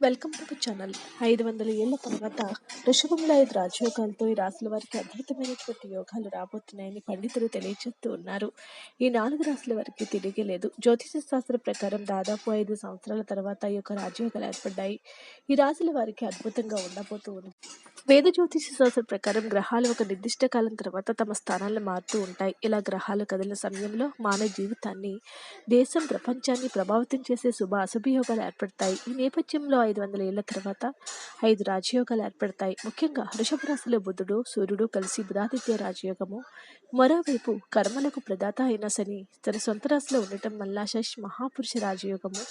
Welcome to channel. ఐదు వందల ఏళ్ళ తర్వాత వృషభంలో ఐదు రాజయోగాలతో ఈ రాశుల వారికి అద్భుతమైనటువంటి యోగాలు రాబోతున్నాయని పండితులు తెలియజేస్తూ ఉన్నారు. ఈ నాలుగు రాశుల వారికి తిరిగి లేదు. జ్యోతిష శాస్త్ర ప్రకారం దాదాపు ఐదు సంవత్సరాల తర్వాత ఈ యొక్క రాజయోగాలు ఏర్పడ్డాయి. ఈ రాశుల వారికి అద్భుతంగా ఉండబోతూ ఉంది. వేద జ్యోతిష శాస్త్ర ప్రకారం గ్రహాలు ఒక నిర్దిష్ట కాలం తర్వాత తమ స్థానాలను మారుతూ ఉంటాయి. ఇలా గ్రహాలు కదిలిన సమయంలో మానవ జీవితాన్ని దేశం ప్రపంచాన్ని ప్రభావితం చేసే శుభ అశుభయోగాలు ఏర్పడతాయి. ఈ నేపథ్యంలో ఐదు వందల ఏళ్ళ తర్వాత ఐదు రాజయోగాలు ఏర్పడతాయి. ముఖ్యంగా వృషభ రాశిలో బుధుడు సూర్యుడు కలిసి బుధాదిత్య రాజయోగము. మరోవైపు కర్మలకు ప్రదాత అయిన శని తన సొంత రాశిలో ఉండటం వల్ల శశ్ మహాపురుష రాజయోగము.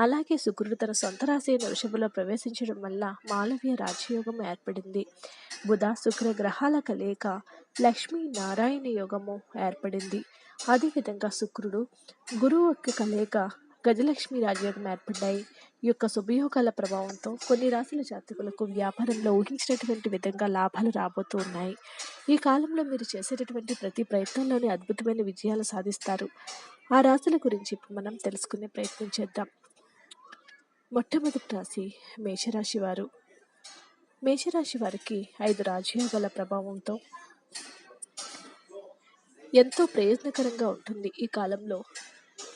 అలాగే శుక్రుడు తన సొంత రాశి అయిన వృషభలో ప్రవేశించడం వల్ల మాలవ్య రాజయోగం ఏర్పడింది. బుధ శుక్ర గ్రహాల కలయిక లక్ష్మీ నారాయణ యోగము ఏర్పడింది. అదేవిధంగా శుక్రుడు గురువు యొక్క కలయిక గజలక్ష్మి రాజయోగం ఏర్పడ్డాయి. ఈ యొక్క శుభయోగాల ప్రభావంతో కొన్ని రాశుల జాతకులకు వ్యాపారంలో ఊహించినటువంటి విధంగా లాభాలు రాబోతూ ఉన్నాయి. ఈ కాలంలో మీరు చేసేటటువంటి ప్రతి ప్రయత్నంలోనే అద్భుతమైన విజయాలు సాధిస్తారు. ఆ రాశుల గురించి ఇప్పుడు మనం తెలుసుకునే ప్రయత్నం చేద్దాం. మొట్టమొదటి రాశి మేషరాశి వారు. మేషరాశి వారికి ఐదు రాజయోగాల ప్రభావంతో ఎంతో ప్రయోజనకరంగా ఉంటుంది ఈ కాలంలో.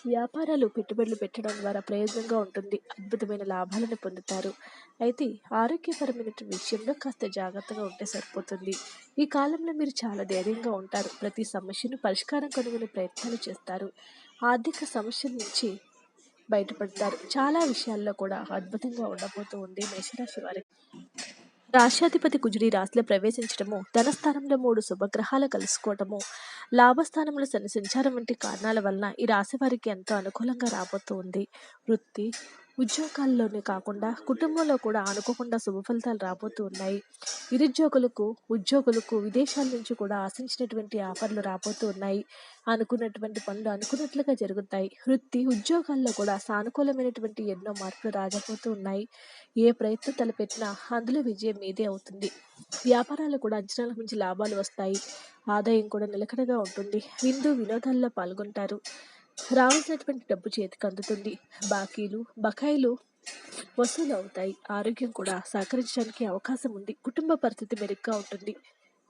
వ్యాపారాలు పెట్టుబడులు పెట్టడం ద్వారా ప్రయోజనంగా ఉంటుంది. అద్భుతమైన లాభాలను పొందుతారు. అయితే ఆరోగ్యపరమైన విషయంలో కాస్త జాగ్రత్తగా ఉంటే సరిపోతుంది. ఈ కాలంలో మీరు చాలా ధైర్యంగా ఉంటారు. ప్రతి సమస్యను పరిష్కారం కనుగొనే ప్రయత్నాలు చేస్తారు. ఆర్థిక సమస్యల నుంచి బయటపడతారు. చాలా విషయాల్లో కూడా అద్భుతంగా ఉండబోతూ ఉంది మేషరాశి వారికి. రాష్ట్రాధిపతి కుజుడి రాశిలో ప్రవేశించడము ధనస్థానంలో మూడు శుభగ్రహాలు కలుసుకోవటము లాభస్థానంలో శని సంచారం వంటి కారణాల వలన ఈ రాశి వారికి ఎంతో అనుకూలంగా రాబోతుంది. వృత్తి ఉద్యోగాల్లోనే కాకుండా కుటుంబంలో కూడా అనుకోకుండా శుభ ఫలితాలు రాబోతూ ఉన్నాయి. నిరుద్యోగులకు ఉద్యోగులకు విదేశాల నుంచి కూడా ఆశించినటువంటి ఆఫర్లు రాబోతూ ఉన్నాయి. అనుకున్నటువంటి పనులు అనుకున్నట్లుగా జరుగుతాయి. వృత్తి ఉద్యోగాల్లో కూడా సానుకూలమైనటువంటి ఎన్నో మార్పులు రాజపోతూ ఉన్నాయి. ఏ ప్రయత్నం తలపెట్టినా అందులో విజయం మీదే అవుతుంది. వ్యాపారాలు కూడా అంచనాలకు మించి లాభాలు వస్తాయి. ఆదాయం కూడా నిలకడగా ఉంటుంది. విందు వినోదాల్లో పాల్గొంటారు. రావాల్సినటువంటి డబ్బు చేతికి అందుతుంది. బాకీలు బకాయిలు వసూలు అవుతాయి ఆరోగ్యం కూడా సహకరించడానికి అవకాశం ఉంది. కుటుంబ పరిస్థితి మెరుగ్గా ఉంటుంది.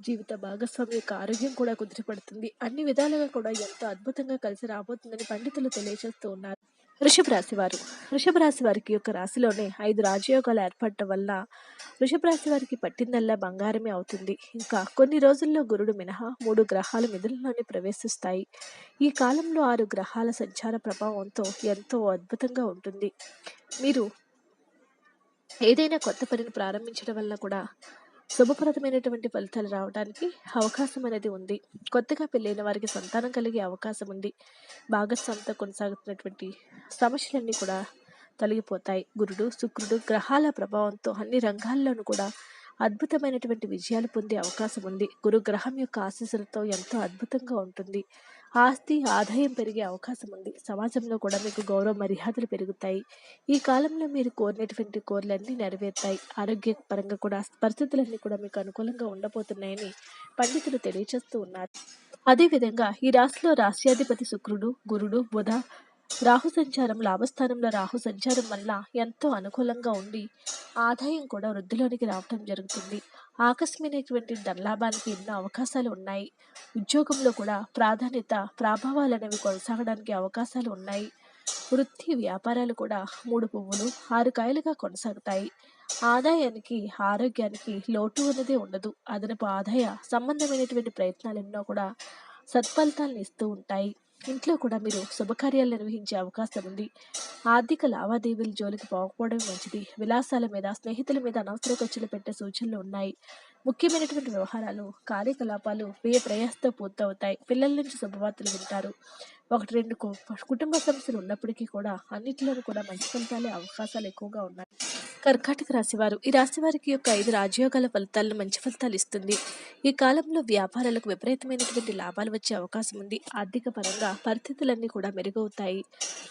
జీవిత భాగస్వామి యొక్క ఆరోగ్యం కూడా కుదిరిపడుతుంది అన్ని విధాలుగా కూడా ఎంతో అద్భుతంగా కలిసి రాబోతుందని పండితులు తెలియజేస్తూ ఉన్నారు. వృషభ రాశి వారు. వృషభ రాశి వారికి యొక్క రాశిలోనే ఐదు రాజయోగాలు ఏర్పడటం వల్ల వృషభ రాశి వారికి పట్టిందల్లా బంగారమే అవుతుంది. ఇంకా కొన్ని రోజుల్లో గురుడు మినహా మూడు గ్రహాలు మిథునంలోనే ప్రవేశిస్తాయి. ఈ కాలంలో ఆరు గ్రహాల సంచార ప్రభావంతో ఎంతో అద్భుతంగా ఉంటుంది. మీరు ఏదైనా కొత్త పనిని ప్రారంభించడం వల్ల కూడా శుభప్రదమైనటువంటి ఫలితాలు రావడానికి అవకాశం అనేది ఉంది. కొత్తగా పెళ్ళైన వారికి సంతానం కలిగే అవకాశం ఉంది. భాగస్వామితో కొనసాగుతున్నటువంటి సమస్యలన్నీ కూడా తొలగిపోతాయి. గురుడు శుక్రుడు గ్రహాల ప్రభావంతో అన్ని రంగాల్లోనూ కూడా అద్భుతమైనటువంటి విజయాలు పొందే అవకాశం ఉంది. గురు గ్రహం యొక్క ఆశీస్సులతో ఎంతో అద్భుతంగా ఉంటుంది. ఆస్తి ఆదాయం పెరిగే అవకాశం ఉంది. సమాజంలో కూడా మీకు గౌరవ మర్యాదలు పెరుగుతాయి. ఈ కాలంలో మీరు కోరినటువంటి కోరిలన్నీ నెరవేరుతాయి. ఆరోగ్యపరంగా కూడా పరిస్థితులన్నీ కూడా మీకు అనుకూలంగా ఉండబోతున్నాయని పండితులు తెలియజేస్తూ ఉన్నారు. అదేవిధంగా ఈ రాశిలో రాష్ట్రాధిపతి శుక్రుడు గురుడు బుధ రాహు సంచారం లాభస్థానంలో రాహు సంచారం వల్ల ఎంతో అనుకూలంగా ఉండి ఆదాయం కూడా వృద్ధిలోనికి రావటం జరుగుతుంది. ఆకస్మికమైనటువంటి ధనలాభానికి ఎన్నో అవకాశాలు ఉన్నాయి. ఉద్యోగంలో కూడా ప్రాధాన్యత ప్రభావాలు అనేవి కొనసాగడానికి అవకాశాలు ఉన్నాయి. వృత్తి వ్యాపారాలు కూడా మూడు పువ్వులు ఆరు కాయలుగా కొనసాగుతాయి. ఆదాయానికి ఆరోగ్యానికి లోటు అనేది ఉండదు. అదనపు ఆదాయ సంబంధమైనటువంటి ప్రయత్నాలు ఎన్నో కూడా సత్ఫలితాలను ఇస్తూ ఉంటాయి. ఇంట్లో కూడా మీరు శుభకార్యాలు నిర్వహించే అవకాశం ఉంది. ఆర్థిక లావాదేవీల జోలికి పోకపోవడం మంచిది. విలాసాల మీద స్నేహితుల మీద అనవసర ఖర్చులు పెట్టే సూచనలు ఉన్నాయి. ముఖ్యమైనటువంటి వ్యవహారాలు కార్యకలాపాలు వ్యయ ప్రయాసతో పూర్తవుతాయి. పిల్లల నుంచి శుభవార్తలు వింటారు. ఒకటి రెండు కుటుంబ సమస్యలు ఉన్నప్పటికీ కూడా అన్నిటిలోనూ కూడా మంచి ఫలితాలే అవకాశాలు ఎక్కువగా ఉన్నాయి. కర్కాటక రాశివారు ఈ రాశి వారికి యొక్క ఐదు రాజయోగాల ఫలితాలను మంచి ఫలితాలు ఇస్తుంది. ఈ కాలంలో వ్యాపారాలకు విపరీతమైనటువంటి లాభాలు వచ్చే అవకాశం ఉంది. ఆర్థిక పరంగా పరిస్థితులన్నీ కూడా మెరుగవుతాయి.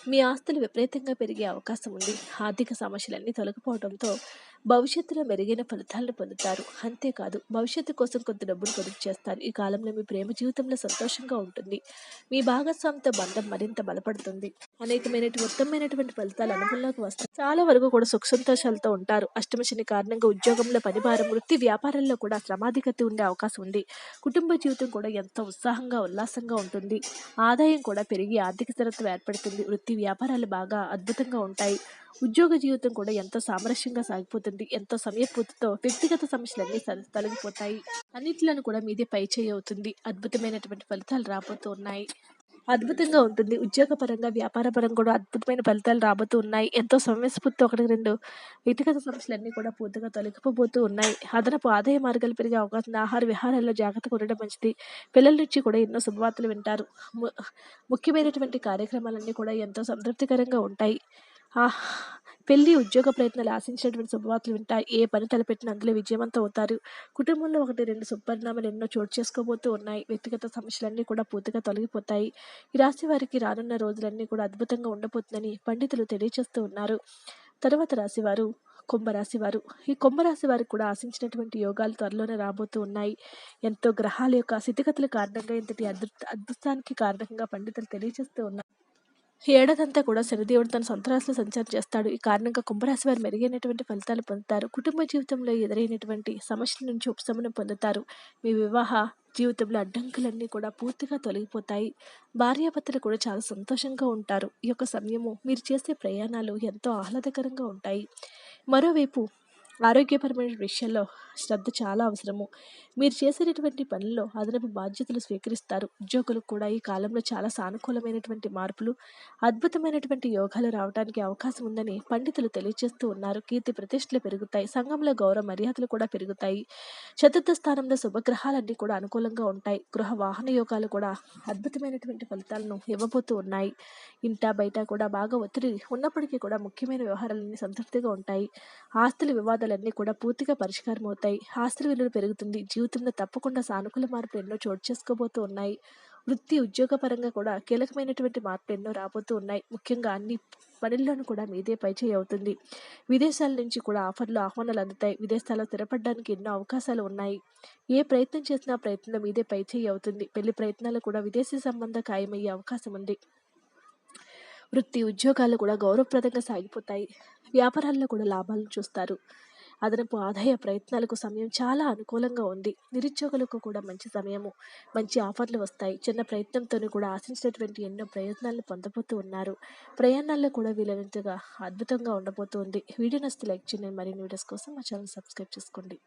మీ ఆస్తులు విపరీతంగా పెరిగే అవకాశం ఉంది. ఆర్థిక సమస్యలన్నీ తొలగిపోవడంతో భవిష్యత్తులో మెరుగైన ఫలితాలను పొందుతారు. అంతేకాదు భవిష్యత్తు కోసం కొంత డబ్బును పొదుపు చేస్తారు. ఈ కాలంలో మీ ప్రేమ జీవితంలో సంతోషంగా ఉంటుంది. మీ భాగస్వామితో బంధం మరింత బలపడుతుంది. అనేకమైనటువంటి ఉత్తమమైనటువంటి ఫలితాలు అనుభవంలోకి వస్తాయి. చాలా వరకు కూడా సుఖ సంతోషాలతో ఉంటారు. అష్టమ శని కారణంగా ఉద్యోగంలో పనిభారం వృత్తి వ్యాపారంలో కూడా శ్రమాధికత ఉండే అవకాశం ఉంది. కుటుంబ జీవితం కూడా ఎంతో ఉత్సాహంగా ఉల్లాసంగా ఉంటుంది. ఆదాయం కూడా పెరిగి ఆర్థిక స్థిరత్వం ఏర్పడుతుంది. వృత్తి వ్యాపారాలు బాగా అద్భుతంగా ఉంటాయి. ఉద్యోగ జీవితం కూడా ఎంతో సామరస్యంగా సాగిపోతుంది. ఎంతో సమయపూర్తితో వ్యక్తిగత సమస్యలన్నీ తొలగిపోతాయి. అన్నిట్లను కూడా మీదే పై చేయి అవుతుంది. అద్భుతమైనటువంటి ఫలితాలు రాబోతూ ఉన్నాయి. అద్భుతంగా ఉంటుంది. ఉద్యోగపరంగా వ్యాపారపరంగా కూడా అద్భుతమైన ఫలితాలు రాబోతూ ఉన్నాయి. ఎంతో సమయస్ఫూర్తి ఒకటి రెండు వ్యక్తిగత సమస్యలన్నీ కూడా పూర్తిగా తొలగిపోబోతూ ఉన్నాయి. అదనపు ఆదాయ మార్గాలు పెరిగే అవకాశం ఆహార విహారాల్లో జాగ్రత్తగా ఉండడం మంచిది. పిల్లల నుంచి కూడా ఎన్నో శుభవార్తలు వింటారు. ము- ముఖ్యమైనటువంటి కార్యక్రమాలన్నీ కూడా ఎంతో సంతృప్తికరంగా ఉంటాయి. ఆ పెళ్ళి ఉద్యోగ ప్రయత్నాలు ఆశించినటువంటి శుభవార్తలు వింటారు ఏ పని తలపెట్టిన అందులో విజయవంతం అవుతారు. కుటుంబంలో ఒకటి రెండు సుపరిణామాలు ఎన్నో చోటు చేసుకోబోతూ ఉన్నాయి. వ్యక్తిగత సమస్యలన్నీ కూడా పూర్తిగా తొలగిపోతాయి. ఈ రాశి వారికి రానున్న రోజులన్నీ కూడా అద్భుతంగా ఉండబోతుందని పండితులు తెలియజేస్తూ ఉన్నారు. తర్వాత రాశివారు కుంభరాశి వారు ఈ కుంభరాశి వారికి కూడా ఆశించినటువంటి యోగాలు త్వరలోనే రాబోతూ ఉన్నాయి. ఎంతో గ్రహాల యొక్క స్థితిగతుల కారణంగా ఇంతటి అద్భుత అద్భుతానికి కారణంగా పండితులు తెలియజేస్తూ ఉన్నారు. ఏడాదంతా కూడా శనిదేవుడు తన సొంత రాశిలో సంచారం చేస్తాడు. ఈ కారణంగా కుంభరాశి వారు మెరుగైనటువంటి ఫలితాలు పొందుతారు. కుటుంబ జీవితంలో ఎదురైనటువంటి సమస్యల నుంచి ఉపశమనం పొందుతారు. మీ వివాహ జీవితంలో అడ్డంకులన్నీ కూడా పూర్తిగా తొలగిపోతాయి. భార్యాభర్తలు కూడా చాలా సంతోషంగా ఉంటారు. ఈ యొక్క సమయము మీరు చేసే ప్రయాణాలు ఎంతో ఆహ్లాదకరంగా ఉంటాయి. మరోవైపు ఆరోగ్యపరమైన విషయంలో శ్రద్ధ చాలా అవసరము. మీరు చేసేటటువంటి పనుల్లో అదనపు బాధ్యతలు స్వీకరిస్తారు. ఉద్యోగులకు కూడా ఈ కాలంలో చాలా సానుకూలమైనటువంటి మార్పులు అద్భుతమైనటువంటి యోగాలు రావడానికి అవకాశం ఉందని పండితులు తెలియజేస్తూ ఉన్నారు. కీర్తి ప్రతిష్టలు పెరుగుతాయి. సంఘంలో గౌరవ మర్యాదలు కూడా పెరుగుతాయి. చతుర్థ స్థానంలో శుభగ్రహాలన్నీ కూడా అనుకూలంగా ఉంటాయి. గృహ వాహన యోగాలు కూడా అద్భుతమైనటువంటి ఫలితాలను ఇవ్వబోతూ ఉన్నాయి. ఇంట బయట కూడా బాగా ఒత్తిడి ఉన్నప్పటికీ కూడా ముఖ్యమైన వ్యవహారాలన్నీ సంతృప్తిగా ఉంటాయి. ఆస్తుల వివాదాలన్నీ కూడా పూర్తిగా పరిష్కారం అవుతాయి ఆస్తుల విలువ పెరుగుతుంది. జీవితంలో తప్పకుండా సానుకూల మార్పులు ఎన్నో చోటు చేసుకోబోతూ ఉన్నాయి. వృత్తి ఉద్యోగ పరంగా కూడా కీలకమైనటువంటి మార్పులు ఎన్నో రాబోతూ ఉన్నాయి. ముఖ్యంగా అన్ని పనుల్లోనూ కూడా మీదే పైచేయి అవుతుంది. విదేశాల నుంచి కూడా ఆఫర్లు ఆహ్వానాలు అందుతాయి. విదేశాల్లో స్థిరపడడానికి ఎన్నో అవకాశాలు ఉన్నాయి. ఏ ప్రయత్నం చేసినా ప్రయత్నంలో మీదే పైచేయి అవుతుంది. పెళ్ళి ప్రయత్నాలు కూడా విదేశీ సంబంధ ఖాయమయ్యే అవకాశం ఉంది. వృత్తి ఉద్యోగాలు కూడా గౌరవప్రదంగా సాగిపోతాయి. వ్యాపారాల్లో కూడా లాభాలను చూస్తారు. అదనపు ఆదాయ ప్రయత్నాలకు సమయం చాలా అనుకూలంగా ఉంది. నిరుద్యోగులకు కూడా మంచి సమయము మంచి ఆఫర్లు వస్తాయి. చిన్న ప్రయత్నంతోనే కూడా ఆశించినటువంటి ఎన్నో ప్రయత్నాలను పొందబోతూ ఉన్నారు. ప్రయాణాల్లో కూడా వీలైనంతగా అద్భుతంగా ఉండబోతుంది వీడియో నస్తే లైక్ చేయండి. మరిన్ని వీడియోస్ కోసం మా ఛానల్ సబ్స్క్రైబ్ చేసుకోండి.